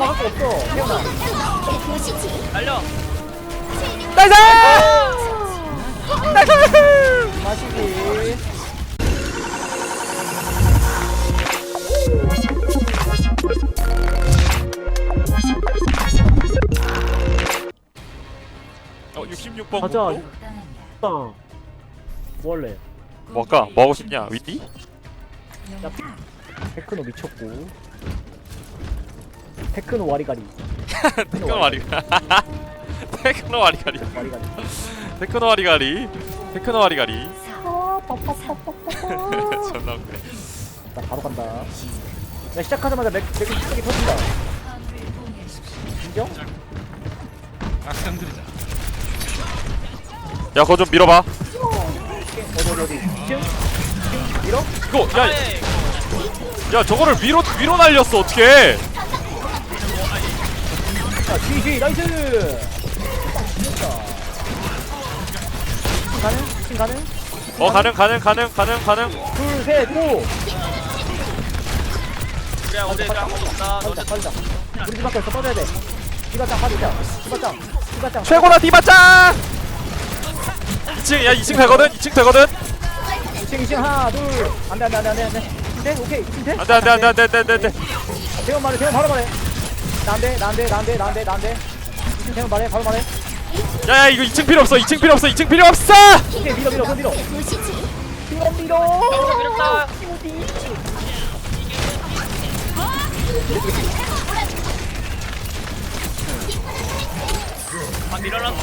막을 거 없어. 태어나. 보시지. 달려. 나이스! 나이스! 마시기. 어 66번 가자. 문도? 빵. 뭐 할래? 뭐할까? 뭐 하고 싶냐? 윈디? 야, 테크노 미쳤고. 테크노 와리가리. 테크노 와리가리 테크노 와리가리 와리가리. 테크노 와리가리 테크노 와리가리 아. 존나 웃네 나 바로 간다. 야, 시작하자마자 맥, 맥이 갑자기 터진다. 인정? 야 그거 좀 밀어봐 어디, 어디, 어디. 2층? 2층? 밀어? 이거 야, 네. 야 저거를 위로 위로 날렸어 어떻게 뒤, 나이스! 딱 죽였다. 가능? 2층 가능? 어 가능 가능 가능 가능 가능 둘, 셋, 고! 그래 어제 짱 없다. 빠지자, 빠지자. 우리 집 없어, 빠져야 돼. 디바짱 빠지자. 디바짱, 디바짱. 최고다 디바짱 2층 야 2층 되거든 2층 되거든 2층, 2층, 하나, 둘. 안 돼, 안 돼, 안 돼, 안 돼, 안 돼. 돼? 오케이, 2층 돼? 안돼 안돼 안돼 안돼 안돼 안돼 대원 말해, 대원 바로 말해. 돼, 나안 돼, 나안 돼. 2층 대원 말해, 바로 말해. 야야 이거 2층 필요 없어 2층 필요 없어 2층 필요 없어 오케이, 밀어, 밀어, 손 밀어. 밀어, 밀어. 밀었다. 아 밀어놨어.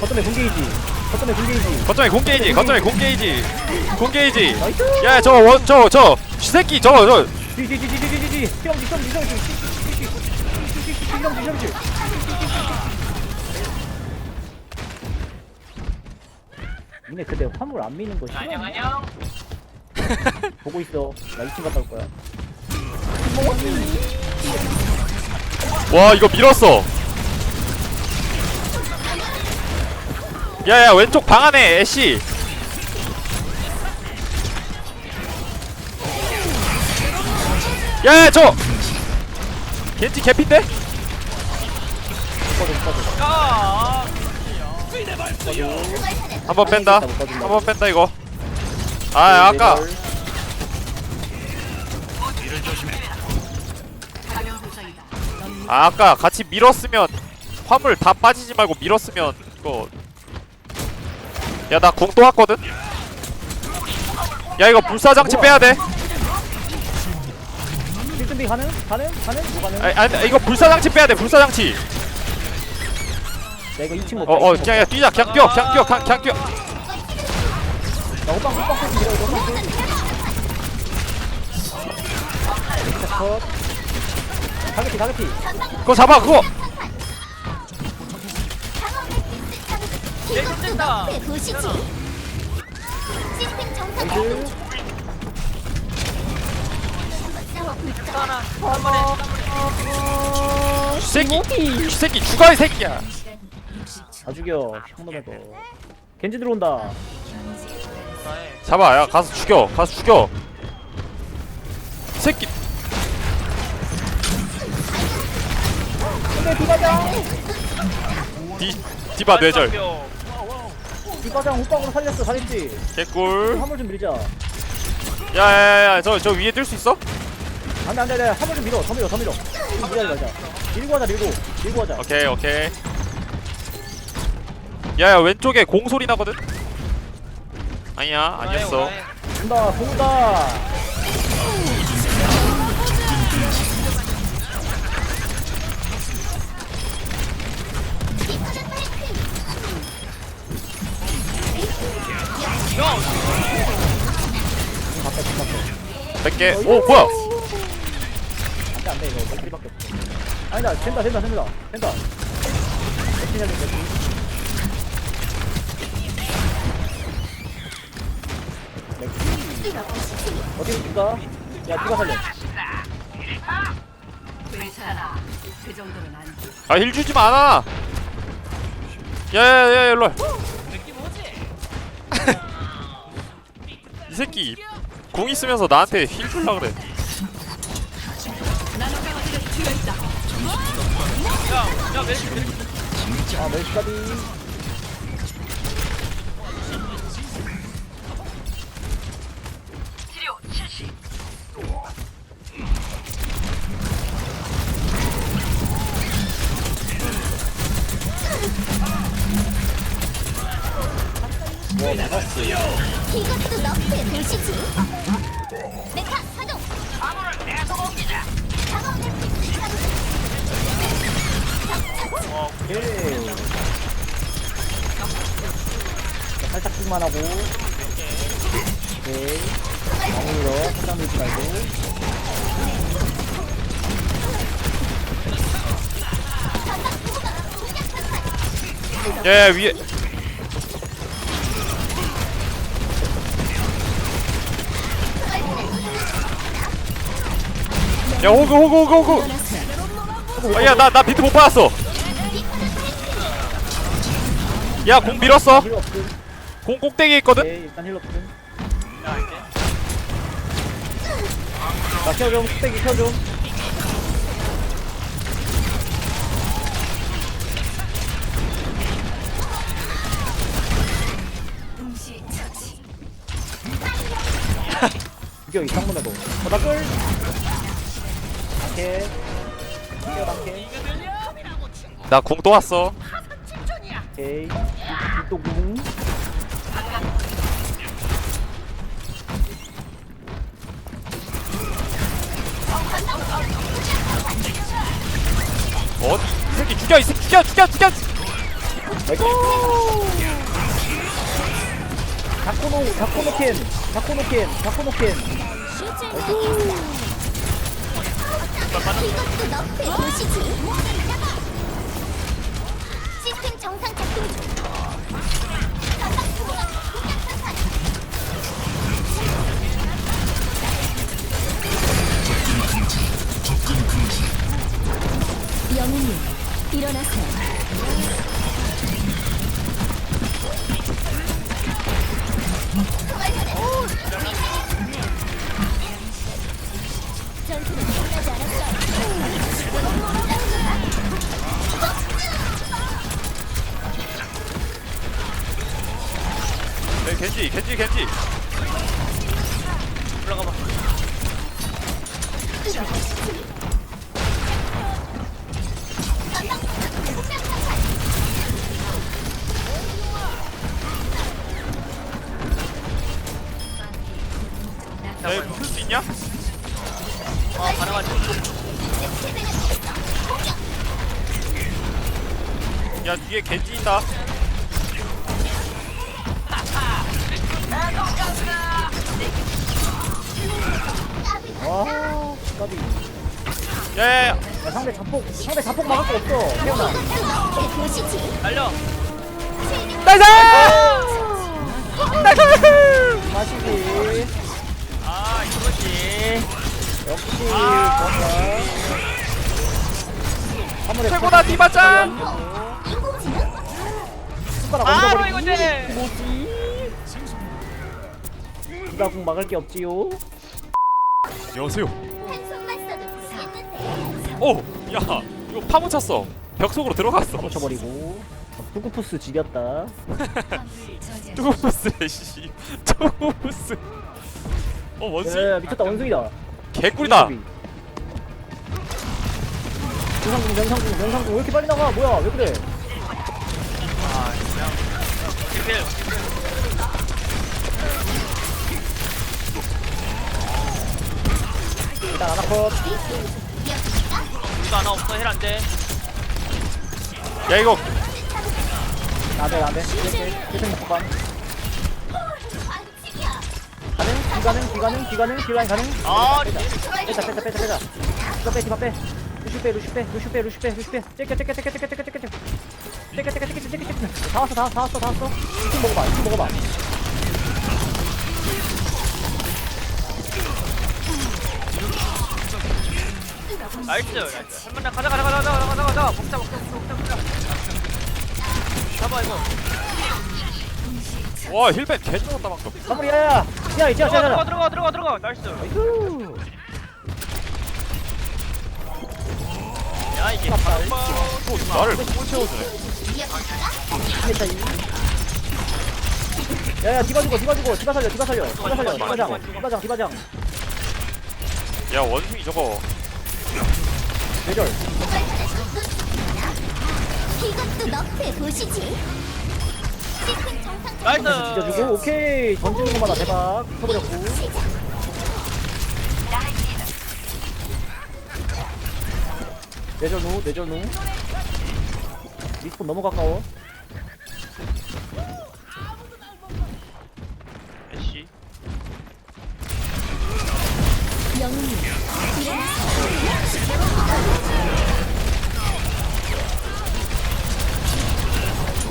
거점에 공개이지. 거점에 공개이지. 거점에 공게이지 거점에 공게이지 공게이지 나이스. 야 저거 원저저 쥐 새끼 저거 저 뒤뒤뒤뒤뒤뒤. 시험지, 시험지, 시험지. 시험지, 시험지. 니네 근데 화물 안 미는 거 안녕 싫어? 안녕. 보고 있어. 나 2층 갔다 올 거야. 와 이거 밀었어 야야 왼쪽 방 안에 애쉬 야야 저 겐지 개핀데? 야. 한번 뺀다 한번 뺀다 이거 아 아까 아 아까 같이 밀었으면 화물 다 빠지지 말고 밀었으면 이거 야나공또 왔거든? 야 이거 불사장치 빼야돼 준비 가능? 가능? 가능? 뭐 가능? 아니, 아니 이거 불사장치 빼야 돼 불사장치 야 이거 2층 먹자. 어어 2층 그냥 야, 뛰자 그냥 뛰어 그냥 뛰어 그냥, 그냥 뛰어. 야 호빵 호빵 좀 밀어 이거 호빵 좀. 자, 컷. 가게티 가게티. 그거 잡아 그거 얘 힘들다. 보시지. 시스템 정상. 나이스. 하나. 한 번에. 쥐새끼 쥐새끼 죽어 이 새끼야 다 죽여. 형놈의 거. 겐지 들어온다. 나해. 잡아 야 가서 죽여 가서 죽여 이 새끼 근데 디바장. 디 디바 뇌절 디바장 호빵으로 살렸어. 잘했지. 개꿀 화물 좀 밀자. 야야야야 저저 위에 뜰수 있어? 안돼 안돼 안돼. 화물 좀 밀어. 더 밀어 더 밀어. 밀자 밀자. 밀고 하자 밀고. 밀고 하자. 오케이 오케이 야야 왼쪽에 공 소리 나거든? 아니야 아니었어 온다 공다. 바꿔 바꿔. 100개 오 뭐야 안돼 이거. 맥주리밖에 없어. 아니다 된다 된다 된다. 된다. 맥주 해야 돼 맥주 맥주. 어디로 줄까? 야 누가 살려? 아힐 주지 마나 야야야 일로 와. 이 새끼 궁 있으면서 나한테 힐 줄라 그래 지금 진짜 메시까지 오케이. 자, 살짝 킥만 하고. 오케이. 마무리로 살짝 밀지 말고. 예 위에. 야 호그 호그 호그 호그. 아, 야나 나 비트 못 받았어 야 공 밀었어. 힐 없음. 공 꼭대기에 있거든? 오케이 일단 힐 없음. 자 켜줘 뚝배기 켜줘. 이겨 이상문에도 바닥을. 낙해 이겨 낙해 나공 또 왔어. 오케이 또궁 어? 이 새끼 죽여 이 새끼 죽여 죽여 죽여 다코노 다코노켄 다코노켄 다코노켄 이것도 너프의 도시지. 시스템 정상 작동 중. 영웅님 일어나세요. 않았어. 네, 겐지 겐지 야 뒤에 겐지 있다 와 까비 야야야 야, 상대 자폭 상대 자폭 막을 거 없어 태어나. 달려 나이스! 마시기 아 이거지 역시 아. 최고다, 디바짱! 숟가락 바로 얹어버리기 이거지. 뭐지? 디바궁 막을 게 없지요? 안녕하세요? 한 손만 써도 되겠는데. 오! 야 이거 파묻혔어. 벽 속으로 들어갔어. 꽂혀버리고. 투구푸스 지렸다. 뚜구부스 씨. 뚜구부스. 어 원숭이? 야 미쳤다 원숭이다. 개꿀이다. 명상궁 명상궁 명상궁 왜 이렇게 빨리 나가? 뭐야 왜 그래 일단 아나컷 우리도 하나 없어 힐 안돼 야 이거 나대 나대 세생 먹고 간 가능? 기가능? 기가능? 기가능? 기라인 가능? 아 빼자 빼자 빼자 빼자 이거 빼 디바 빼 루슈 빼 루슈 빼 루슈 빼 루슈 빼 루슈 빼 째껴 째껴 째껴 째껴 째껴 째껴 째껴 째껴 째껴 째껴 째껴 다 왔어 다 왔어 다 왔어 다 왔어 이쪽 먹어봐 이쪽 먹어봐 나이스 나이스 한번더 가자 가자 가자 가자 가자 가자 먹자 먹자 먹자 먹자 잡아 이거 와 힐벤 개 좋았다 방금 마무리 야야 야 이제 들어가 자 들어가 들어가 들어가 들어가 나이스 나이스 야 이게 또 나를 못 채워주네 됐다 이 야야 디바 죽어 디바 죽어. 디바 살려 디바 살려. 디바 살려 디바장 디바장 디바장. 야 원숭이 저거. 내절 이것도 너프에 보시지. 시스템 정상 나이스. 진짜 주고 오케이. 던지는 것마다 대박. 쳐버렸고. 시작. 내절 노 내절 노 리스폰 너무 가까워. 애쉬. 영웅이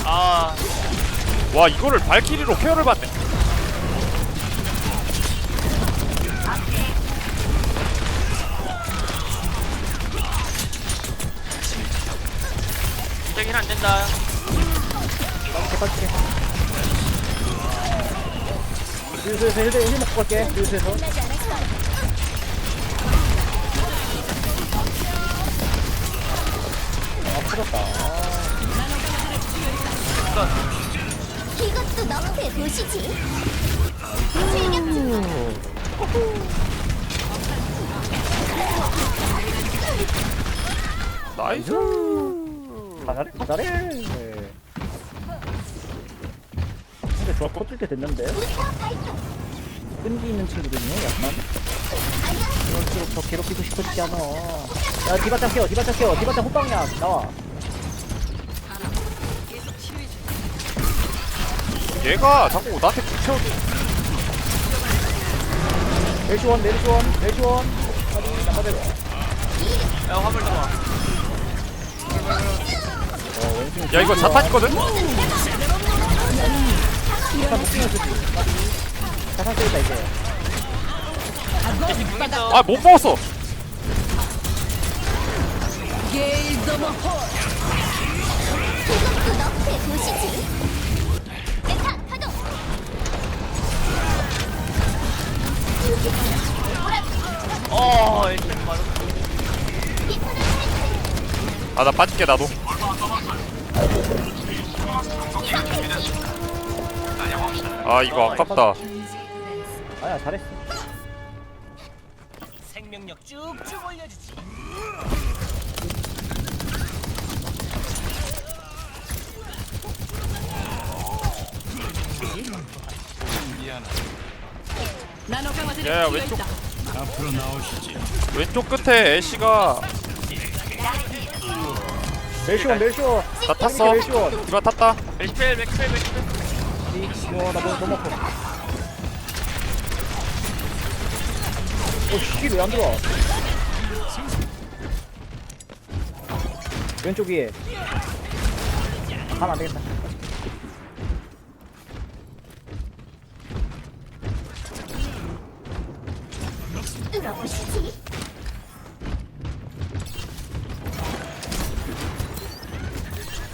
아. 와 이거를 발키리로 케어를 받네 되긴 안 된다 개빡 치게 슬슬 힐, 힐 먹고 갈게 않았어. 아 터졌다 이것도 너프에 보시지. 즐겨 나이스 다 잘해 다 잘해. 네. 근데 조합 터질 때 됐는데. 끈기 있는 친구도 있네 약간. 그럴수록 더 괴롭히고 싶었지 않아. 야 디바짱 깨워 디바짱 깨워 디바짱 호빵이야. 나와. 얘가 자꾸 나한테 불 채워주네 멜시원 멜시원 멜시원. 아니 나가대로 야 화물 들어와 어 왼손 야 이거 자탄 있거든? 자탄 자탄 쓰겠다 이제 아못 파동. 어 애쉬 맞아 이터널 아나 빠질게 나도 아 이거 아깝다. 아야 잘했어. 생명력 쭉쭉 올려주지. 야야 왼쪽. 왼쪽 끝에 애쉬가 멜시원 멜시원 나 탔어. 디바 탔다. 맥스펠 맥스펠 맥스펠. 이거 나뭐 너무 아파 오씨 왜안 들어와? 왼쪽 위에. 가면 안 되겠다. 뚫어보시지.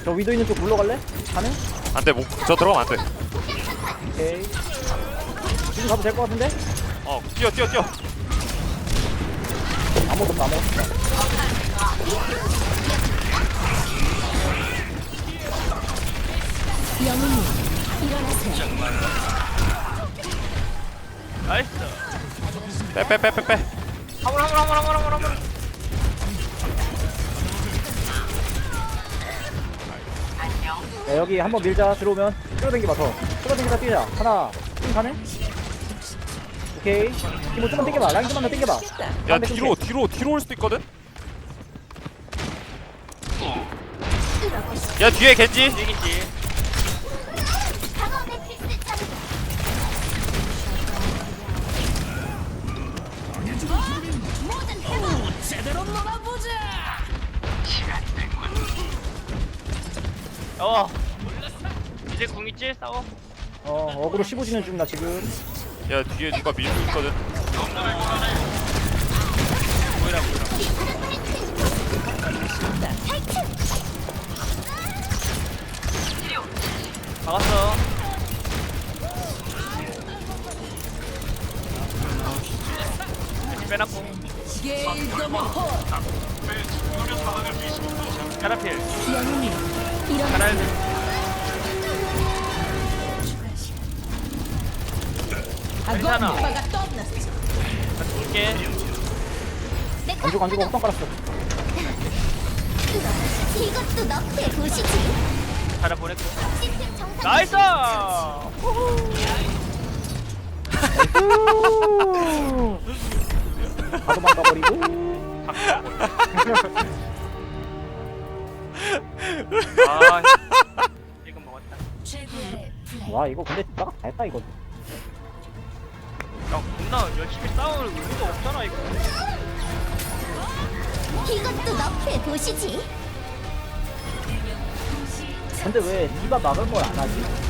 저 위도 있는 쪽 물러갈래? 가능? 안돼 못저 들어가면 안돼 오케이 지금 가도 될 것 같은데? 어 뛰어 뛰어 뛰어 아무것도 없다 아무것도 없다. 나이스 빼빼빼빼빼 화물 화물 화물 화물 화물 화물 야, 여기 한번 밀자. 들어오면 끌어당기봐 더 끌어당기다 뛰자. 하나 둘 가네? 오케이. 힘을 좀만 당겨봐. 라인 좀만 더 당겨봐. 야 가운데 뒤로 끊게. 뒤로 뒤로 올 수도 있거든. 야 뒤에 겐지. 이긴지 방어 애들 궁 있지? 싸워. 어 어그로 씹어지는 중 나 지금. 야 뒤에 누가 밀고 있거든. 보이라 보이라 박았어. 빼놨고. 자라필. 자라필 괜찮아. 메카 안 주고 안똥 깔았어. 이것도 너프에 보시지. 자라 보냈고. 시스템 정상 나이스! 다 도망가버리고. 아 이거 먹었다. 와 이거 근데 나가 다 했다 이거 야 겁나 열심히 싸울 의미도 없잖아 이거 이것도 너프에 보시지 근데 왜 니가 막을 걸 안 하지?